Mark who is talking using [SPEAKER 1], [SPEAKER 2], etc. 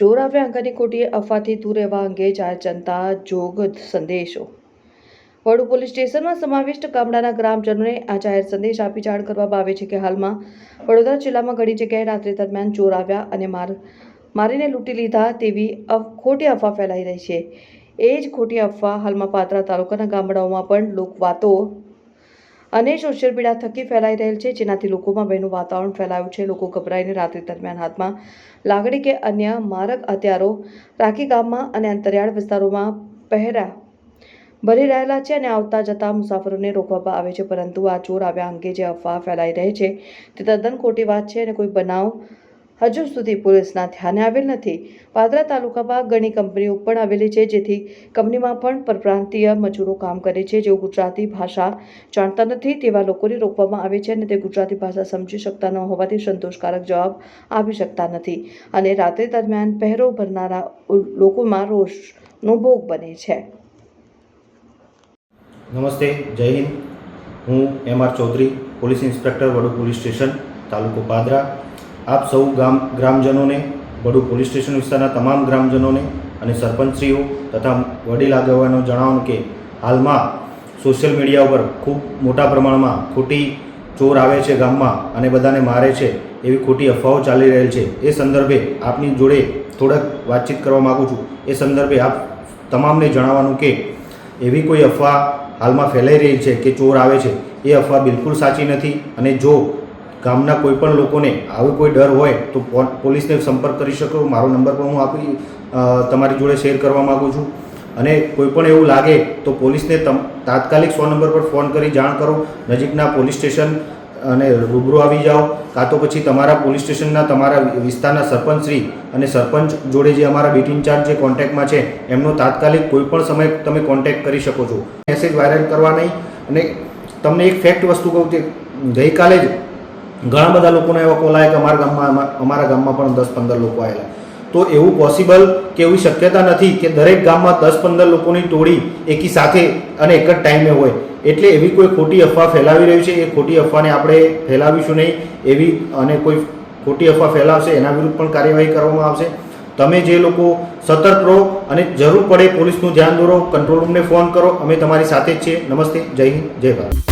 [SPEAKER 1] ચોર આવ્યા અંગની ખોટી અફવાથી દૂર રહેવા અંગે જાહેર જનતા જોગ સંદેશો. વડુ પોલીસ સ્ટેશનમાં સમાવિષ્ટ ગામડાના ગ્રામજનોને આ જાહેર સંદેશ આપી જાણ કરવામાં આવે છે કે હાલમાં વડોદરા જિલ્લામાં ઘણી જગ્યાએ રાત્રિ દરમિયાન ચોર આવ્યા અને માર, મારીને લૂંટી લીધા તેવી ખોટી અફવા ફેલાઈ રહી છે. એ જ ખોટી અફવા હાલમાં પાત્રા તાલુકાના ગામડાઓમાં પણ લોકવાતો અને સોશિયલ મીડિયા થકી ફેલાઈ રહેલ છે. જેનાથી લોકોમાં ભયનું વાતાવરણ ફેલાયું છે. લોકો ગભરાઈને રાત્રિ દરમિયાન હાથમાં લાકડી કે અન્ય મારક હથિયારો રાખી ગામમાં અને અંતરિયાળ વિસ્તારોમાં પહેરા ભરી રહેલા છે અને આવતા જતા મુસાફરોને રોકવામાં આવે છે. પરંતુ આ ચોર આવ્યા અંગે જે અફવા ફેલાઈ રહી છે તે તદ્દન ખોટી વાત છે અને કોઈ બનાવ હજુ સુધી પોલીસના ધ્યાને આવેલ નથી. પાદરા તાલુકામાં ઘણી કંપનીઓ પણ આવેલી છે, જેથી કંપનીમાં પણ પરપ્રાંતીય મજૂરો કામ કરે છે. જેઓ ગુજરાતી ભાષા જાણતા નથી, તેવા લોકોને રોકવામાં આવે છે અને તે ગુજરાતી ભાષા સમજી શકતા ન હોવાથી સંતોષકારક જવાબ આપી શકતા નથી અને રાત્રિ દરમિયાન પહેરો ભરનારા લોકોમાં રોષનો ભોગ બને છે.
[SPEAKER 2] નમસ્તે, જય હિન્દ. હું M R Chaudhari, police inspector Vadu police station, તાલુકો પાદરા. આપ સૌ ગામ ગ્રામજનોને વડુ પોલીસ સ્ટેશન વિસ્તારના તમામ ગ્રામજનોને અને સરપંચશ્રીઓ તથા વડીલ આગેવાનો જણાવવાનું કે હાલમાં સોશિયલ મીડિયા ઉપર ખૂબ મોટા પ્રમાણમાં ખોટી ચોર આવે છે ગામમાં અને બધાને મારે છે એવી ખોટી અફવાઓ ચાલી રહેલ છે. એ સંદર્ભે આપની જોડે થોડાક વાતચીત કરવા માગું છું. એ સંદર્ભે આપ તમામને જણાવવાનું કે એવી કોઈ અફવા હાલમાં ફેલાઈ રહી છે કે ચોર આવે છે? એ અફવા બિલકુલ સાચી નથી અને જો ગામના કોઈપણ લોકોને આવો કોઈ ડર હોય તો પોલીસને સંપર્ક કરી શકો. મારો નંબર પણ હું આપી તમારી જોડે શેર કરવા માગું છું. અને કોઈ પણ એવું લાગે તો પોલીસને તમ, તાત્કાલિક સો નંબર પર ફોન કરી જાણ કરો. નજીકના પોલીસ સ્ટેશન અને રૂબરૂ આવી જાઓ. કાં તો પછી તમારા પોલીસ સ્ટેશનના, તમારા વિસ્તારના સરપંચશ્રી અને સરપંચ જોડે જે અમારા બીટ ઇન્ચાર્જ જે કોન્ટેક્ટમાં છે, એમનો તાત્કાલિક કોઈપણ સમય તમે કોન્ટેક્ટ કરી શકો છો. મેસેજ વાયરલ કરવા નહીં. અને તમને એક ફેક્ટ વસ્તુ કહું કે, ગઈકાલે જ ઘણા બધા લોકોના એવા કોલ આવ્યા કે અમારા ગામમાં અમારા ગામમાં પણ દસ પંદર લોકો આવેલા તો એવું પોસિબલ કે એવી શક્યતા નથી કે દરેક ગામમાં દસ પંદર લોકોની ટોળી એકી સાથે અને એક જ ટાઈમે હોય. એટલે એવી કોઈ ખોટી અફવા ફેલાવી રહ્યું છે? એ ખોટી અફવાને આપણે ફેલાવીશું નહીં. એવી અને કોઈ ખોટી અફવા ફેલાવશે, એના વિરુદ્ધ પણ કાર્યવાહી કરવામાં આવશે. તમે જે લોકો સતર્ક રહો અને જરૂર પડે પોલીસનું ધ્યાન દોરો કંટ્રોલ રૂમને ફોન કરો. અમે તમારી સાથે જ છીએ. નમસ્તે. જય હિન્દ. જય ભારત.